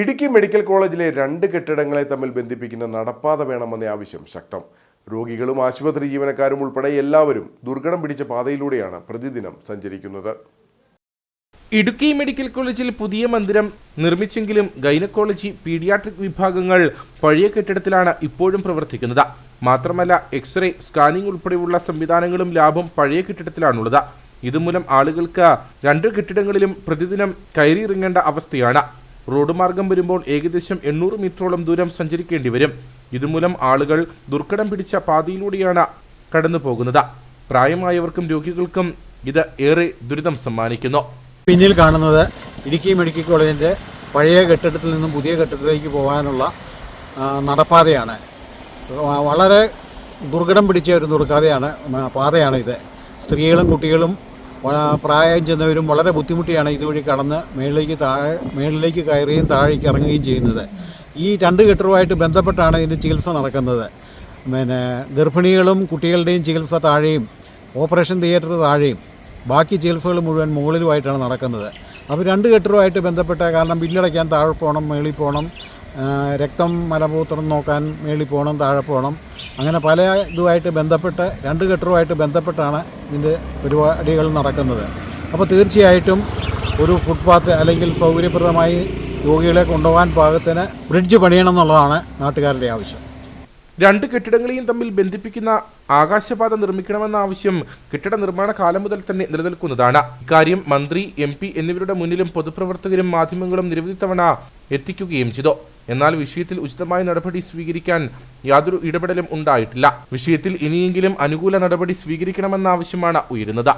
Idukki medical കോളേജിലെ രണ്ട് കെട്ടിടങ്ങളെ തമ്മിൽ ബന്ധിപ്പിക്കുന്ന നടപ്പാത വേണമെന്ന ആവശ്യം ശക്തം. രോഗികളും ആശുപത്രി ജീവനക്കാരും ഉൾപ്പെടെ എല്ലാവരും ദുർഘടം പിടിച്ച പാതയിലൂടെയാണ് പ്രതിദിനം സഞ്ചരിക്കുന്നത്. ഇടുക്കി മെഡിക്കൽ കോളേജിൽ പുതിയ മന്ദിരം നിർമ്മിച്ചെങ്കിലും ഗൈനക്കോളജി പീഡിയാട്രിക് വിഭാഗങ്ങൾ പഴയ കെട്ടിടത്തിലാണ് ഇപ്പോഴും പ്രവർത്തിക്കുന്നത്. മാത്രമല്ല എക്സ്റേ സ്കാനിംഗ് ഉൾപ്പെടെയുള്ള സംവിധാനങ്ങളും ലാഭം പഴയ കെട്ടിടത്തിലാണുള്ളത്. ഇതുമൂലം ആളുകൾക്ക് രണ്ട് കെട്ടിടങ്ങളിലും പ്രതിദിനം കയറിയിറങ്ങേണ്ട അവസ്ഥയാണ്. റോഡ് മാർഗം വരുമ്പോൾ ഏകദേശം എണ്ണൂറ് മീറ്ററോളം ദൂരം സഞ്ചരിക്കേണ്ടി വരും. ഇതുമൂലം ആളുകൾ ദുർഘടം പിടിച്ച പാതയിലൂടെയാണ് കടന്നു പോകുന്നത്. പ്രായമായവർക്കും രോഗികൾക്കും ഇത് ഏറെ ദുരിതം സമ്മാനിക്കുന്നു. പിന്നിൽ കാണുന്നത് ഇടുക്കി മെഡിക്കൽ കോളേജിന്റെ പഴയ കെട്ടിടത്തിൽ നിന്നും പുതിയ കെട്ടിടത്തിലേക്ക് പോകാനുള്ള നടപ്പാതയാണ്. വളരെ ദുർഘടം പിടിച്ച ഒരു ദുർഘാതയാണ് ഇത് സ്ത്രീകളും കുട്ടികളും പ്രായം ചെന്നവരും വളരെ ബുദ്ധിമുട്ടിയാണ് ഇതുവഴി കടന്ന് മേളിലേക്ക് താഴെ മേളിലേക്ക് കയറുകയും താഴേക്ക് ഇറങ്ങുകയും ചെയ്യുന്നത്. ഈ രണ്ട് കെട്ടിടവുമായിട്ട് ബന്ധപ്പെട്ടാണ് ഇതിന്റെ ചികിത്സ നടക്കുന്നത്. പിന്നെ ഗർഭിണികളും കുട്ടികളുടെയും ചികിത്സ താഴെയും ഓപ്പറേഷൻ തിയേറ്റർ താഴെയും ബാക്കി ചികിത്സകൾ മുഴുവൻ മുകളിലുമായിട്ടാണ് നടക്കുന്നത്. അപ്പോൾ രണ്ട് കെട്ടിടവുമായിട്ട് ബന്ധപ്പെട്ട കാരണം ബില്ലടയ്ക്കാൻ താഴെ പോകണം മേളിൽ പോകണം രക്തം മലമൂത്രം നോക്കാൻ മേളിൽ പോകണം താഴെ പോകണം അങ്ങനെ പല ഇതുമായിട്ട് ബന്ധപ്പെട്ട് രണ്ട് കെട്ടറുമായിട്ട് ബന്ധപ്പെട്ടാണ് ഇതിന്റെ പരിപാടികൾ നടക്കുന്നത്. അപ്പോൾ തീർച്ചയായിട്ടും ഒരു ഫുട്പാത്ത് അല്ലെങ്കിൽ സൗകര്യപ്രദമായി രോഗികളെ കൊണ്ടുപോകാൻ പാകത്തിന് ബ്രിഡ്ജ് പണിയണം എന്നുള്ളതാണ് നാട്ടുകാരുടെ ആവശ്യം. രണ്ട് കെട്ടിടങ്ങളെയും തമ്മിൽ ബന്ധിപ്പിക്കുന്ന ആകാശപാത നിർമ്മിക്കണമെന്ന ആവശ്യം കെട്ടിട നിർമ്മാണ കാലം മുതൽ തന്നെ നിലനിൽക്കുന്നതാണ്. ഇക്കാര്യം മന്ത്രി എം എന്നിവരുടെ മുന്നിലും പൊതുപ്രവർത്തകരും മാധ്യമങ്ങളും നിരവധി തവണ എത്തിക്കുകയും ചെയ്തു. എന്നാൽ വിഷയത്തിൽ ഉചിതമായ നടപടി സ്വീകരിക്കാൻ യാതൊരു ഇടപെടലും ഉണ്ടായിട്ടില്ല. വിഷയത്തിൽ ഇനിയെങ്കിലും അനുകൂല നടപടി സ്വീകരിക്കണമെന്ന ആവശ്യമാണ് ഉയരുന്നത്.